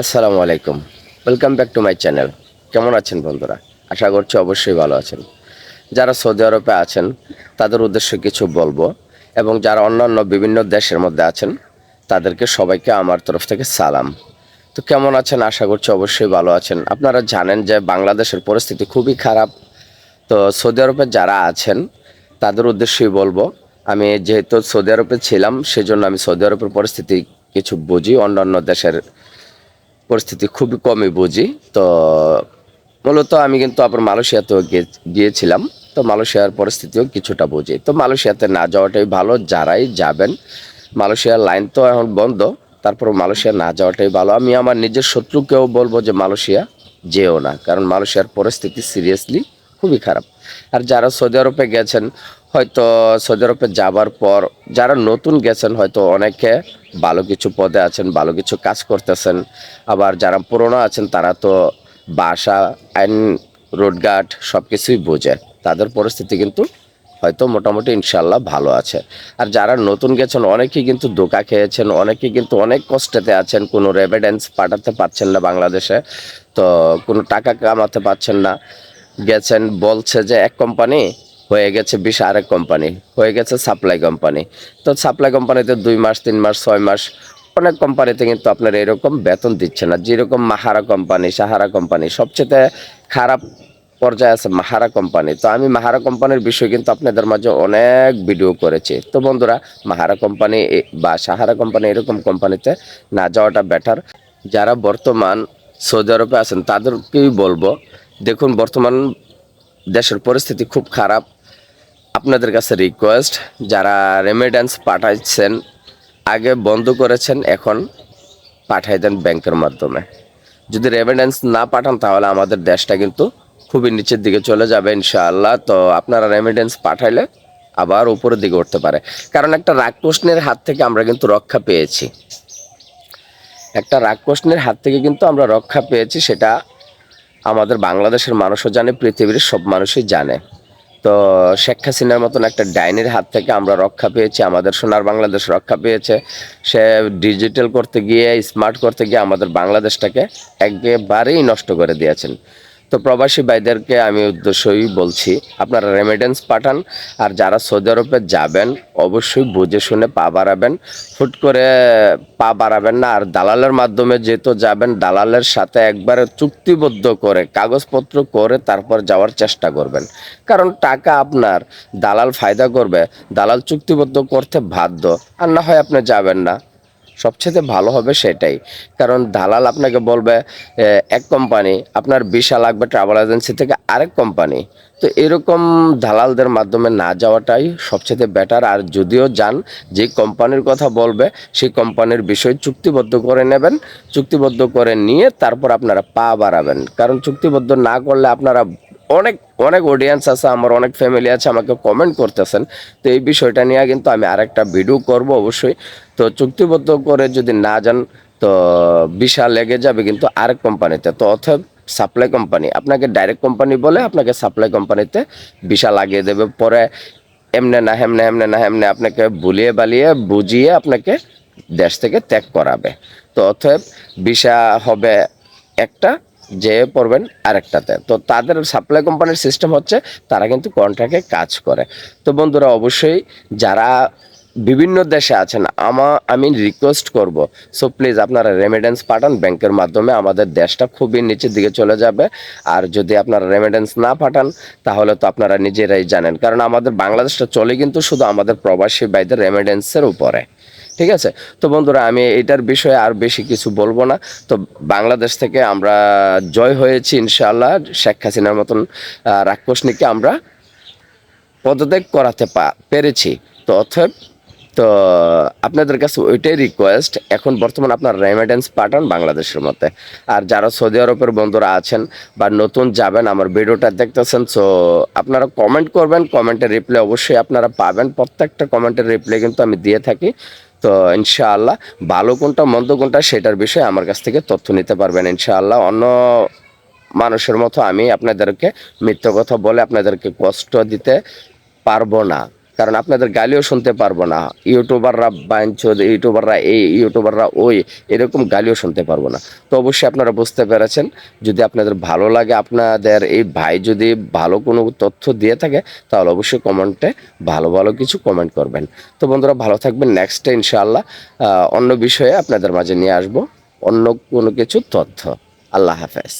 আসসালামু আলাইকুম। Welcome back to my channel কেমন আছেন বন্ধুরা? আশা করছি অবশ্যই ভালো আছেন। যারা সৌদি আরবে আছেন, তাদের উদ্দেশ্যে কিছু বলব এবং যারা অন্যান্য বিভিন্ন দেশের মধ্যে আছেন, তাদেরকে সবাইকে আমার তরফ থেকে সালাম। তো কেমন আছেন? আশা করছি অবশ্যই ভালো আছেন। আপনারা জানেন যে বাংলাদেশের পরিস্থিতি খুবই খারাপ। তো সৌদি আরবে যারা আছেন, তাদের উদ্দেশ্যেই বলব, আমি যেহেতু সৌদি আরবে ছিলাম, সেজন্য আমি সৌদি আরবের পরিস্থিতি কিছু বুঝি, অন্যান্য দেশের পরিস্থিতি খুবই কমই বুঝি। তো মূলত আমি কিন্তু আবার মালয়েশিয়াতেও গিয়েছিলাম। তো মালয়েশিয়ার পরিস্থিতিও কিছুটা বুঝি। তো মালয়েশিয়াতে না যাওয়াটাই ভালো, যারাই যাবেন। মালয়েশিয়ার লাইন তো এখন বন্ধ তারপর মালয়েশিয়া না যাওয়াটাই ভালো। আমি আমার নিজের শত্রুকেও বলব যে মালয়েশিয়া যেও না, কারণ মালয়েশিয়ার পরিস্থিতি সিরিয়াসলি খুবই খারাপ। আর যারা সৌদি আরবে গেছেন, হয়তো সৌদি আরবে যাবার পর যারা নতুন গেছেন, হয়তো অনেকে ভালো কিছু পদে আছেন, ভালো কিছু কাজ করতেছেন। আবার যারা পুরনো আছেন, তারা তো বাসা, আইন, রোডঘাট সব কিছুই বোঝে। তাদের পরিস্থিতি কিন্তু হয়তো মোটামুটি ইনশাল্লাহ ভালো আছে। আর যারা নতুন গেছেন, অনেকেই কিন্তু দোকা খেয়েছেন, অনেকেই কিন্তু অনেক কষ্টেতে আছেন, কোনো রেভিডেন্স পাঠাতে পারছেন না বাংলাদেশে, তো কোনো টাকা কামাতে পারছেন না। গেছেন, বলছে যে এক কোম্পানি হয়ে গেছে বিশ আরেক কোম্পানি হয়ে গেছে সাপ্লাই কোম্পানি তো সাপ্লাই কোম্পানিতে দুই মাস, তিন মাস, ছয় মাস, অনেক কোম্পানিতে কিন্তু আপনার এরকম বেতন দিচ্ছে না। যেরকম মাহারা কোম্পানি সাহারা কোম্পানি সবচেয়ে খারাপ পর্যায়ে আছে মাহারা কোম্পানি তো আমি মাহারা কোম্পানির বিষয়ে কিন্তু আপনাদের মাঝে অনেক ভিডিও করেছি। তো বন্ধুরা, মাহারা কোম্পানি বা সাহারা কোম্পানি এরকম কোম্পানিতে না যাওয়াটা বেটার যারা বর্তমান সৌদি আরবে আছেন, তাদেরকেই বলব দেখুন, বর্তমান দেশের পরিস্থিতি খুব খারাপ। আপনাদের কাছে রিকোয়েস্ট যারা রেমিডেন্স পাঠাচ্ছেন আগে বন্ধ করেছেন, এখন পাঠাই দেন ব্যাংকের মাধ্যমে। যদি রেমিডেন্স না পাঠান, তাহলে আমাদের দেশটা কিন্তু খুবই নিচের দিকে চলে যাবে ইনশাআল্লাহ। তো আপনারা রেমিডেন্স পাঠাইলে আবার উপরের দিকে উঠতে পারে। কারণ একটা প্রশ্নের হাত থেকে আমরা কিন্তু রক্ষা পেয়েছি। একটা প্রশ্নের হাত থেকে কিন্তু আমরা রক্ষা পেয়েছি, সেটা আমাদের বাংলাদেশের মানুষও জানে, পৃথিবীর সব মানুষই জানে। তো শেখ হাসিনার মতন একটা ডাইনের হাত থেকে আমরা রক্ষা পেয়েছি, আমাদের সোনার বাংলাদেশ রক্ষা পেয়েছে। সে ডিজিটাল করতে গিয়ে, স্মার্ট করতে গিয়ে আমাদের বাংলাদেশটাকে একেবারেই নষ্ট করে দিয়েছেন। তো প্রবাসী ভাইদেরকে আমি উদ্দেশ্যই বলছি, আপনারা রেমিডেন্স পাঠান, আর যারা সৌদি আরবে যাবেন, অবশ্যই বুঝে শুনে পা বাড়াবেন। হুট করে পা বাড়াবেন না, আর দালালের মাধ্যমে যেহেতু যাবেন, দালালের সাথে একবারে চুক্তিবদ্ধ করে, কাগজপত্র করে তারপর যাওয়ার চেষ্টা করবেন। কারণ টাকা আপনার, দালাল ফায়দা করবে, দালাল চুক্তিবদ্ধ করতে বাধ্য, আর না হয় আপনি যাবেন না। সবচেয়ে ভালো হবে সেটাই। কারণ দালাল আপনাকে বলবে এক কোম্পানি আপনার বিশা লাগবে ট্রাভেল এজেন্সি থেকে আরেক কোম্পানি তো এরকম দালালদের মাধ্যমে না যাওয়াটাই সবচেয়ে বেটার আর যদিও যান, যে কোম্পানির কথা বলবে, সেই কোম্পানির বিষয় চুক্তিবদ্ধ করে নেবেন। চুক্তিবদ্ধ করে নিয়ে তারপর আপনারা পা বাড়াবেন। কারণ চুক্তিবদ্ধ না করলে আপনারা অনেক অনেক অডিয়েন্স আছে, আমার অনেক ফ্যামিলি আছে, আমাকে কমেন্ট করতেছেন। তো এই বিষয়টা নিয়ে কিন্তু আমি আরেকটা ভিডিও করব অবশ্যই। তো চুক্তিবদ্ধ করে যদি না যান, তো বিশাল লেগে যাবে কিন্তু আরেক কোম্পানিতে তো অথব সাপ্লাই কোম্পানি আপনাকে ডাইরেক্ট কোম্পানি বলে আপনাকে সাপ্লাই কোম্পানিতে বিশাল লাগিয়ে দেবে। পরে এমনে না, হেমনে হেমনে না, হেমনে আপনাকে বুলিয়ে বালিয়ে, বুঝিয়ে আপনাকে দেশ থেকে ত্যাগ করাবে। তো অতএব বিশা হবে একটা যে পড়বেন আরেকটাতে। তো তাদের সাপ্লাই কোম্পানির সিস্টেম হচ্ছে তারা কিন্তু কন্ট্রাক্টে কাজ করে। তো বন্ধুরা, অবশ্যই যারা বিভিন্ন দেশে আছেন, আমা আমি রিকোয়েস্ট করব। সো প্লিজ আপনারা রেমিডেন্স পাঠান, ব্যাংকের মাধ্যমে আমাদের দেশটা খুবই নিচের দিকে চলে যাবে। আর যদি আপনারা রেমিডেন্স না পাঠান, তাহলে তো আপনারা নিজেরাই জানেন। কারণ আমাদের বাংলাদেশটা চলে কিন্তু শুধু আমাদের প্রবাসী ভাইদের রেমিডেন্সের উপরে। ঠিক আছে? তো বন্ধুরা, আমি এটার বিষয়ে আর বেশি কিছু বলব না। তো বাংলাদেশ থেকে আমরা জয় হয়েছি ইনশাআল্লাহ, শেখ হাসিনার মতন রাক্ষসনীকে আমরা পদত্যাগ করাতে পেরেছি। তো অতএব, তো আপনাদের কাছে ওইটাই রিকোয়েস্ট এখন বর্তমান আপনার রেমিডেন্স পাঠান বাংলাদেশের মধ্যে। আর যারা সৌদি আরবের বন্ধুরা আছেন বা নতুন যাবেন, আমার ভিডিওটা দেখতেছেন সো আপনারা কমেন্ট করবেন কমেন্টের রিপ্লাই অবশ্যই আপনারা পাবেন। প্রত্যেকটা কমেন্টের রিপ্লাই কিন্তু আমি দিয়ে থাকি। তো ইনশাআল্লাহ ভালো কোনটা, মন্দ কোনটা সেটার বিষয়ে আমার কাছ থেকে তথ্য নিতে পারবেন ইনশাআল্লাহ। অন্য মানুষের মতো আমি আপনাদেরকে মিথ্য কথা বলে আপনাদেরকে কষ্ট দিতে পারব না। কারণ আপনাদের গালিও শুনতে পারব না। ইউটিউবাররা বাঞ্চোদ ইউটিউবাররা এই, ইউটিউবাররা ওই, এরকম গালিও শুনতে পারব না। তো অবশ্যই আপনারা বুঝতে পেরেছেন, যদি আপনাদের ভালো লাগে আপনাদের, এই ভাই যদি ভালো কোনো তথ্য দিয়ে থাকে, তাহলে অবশ্যই কমেন্টে ভালো ভালো কিছু কমেন্ট করবেন। তো বন্ধুরা, ভালো থাকবেন, নেক্সটে ইনশাআল্লাহ অন্য বিষয়ে আপনাদের মাঝে নিয়ে আসব, অন্য কোনো কিছু তথ্য। আল্লাহ হাফেজ।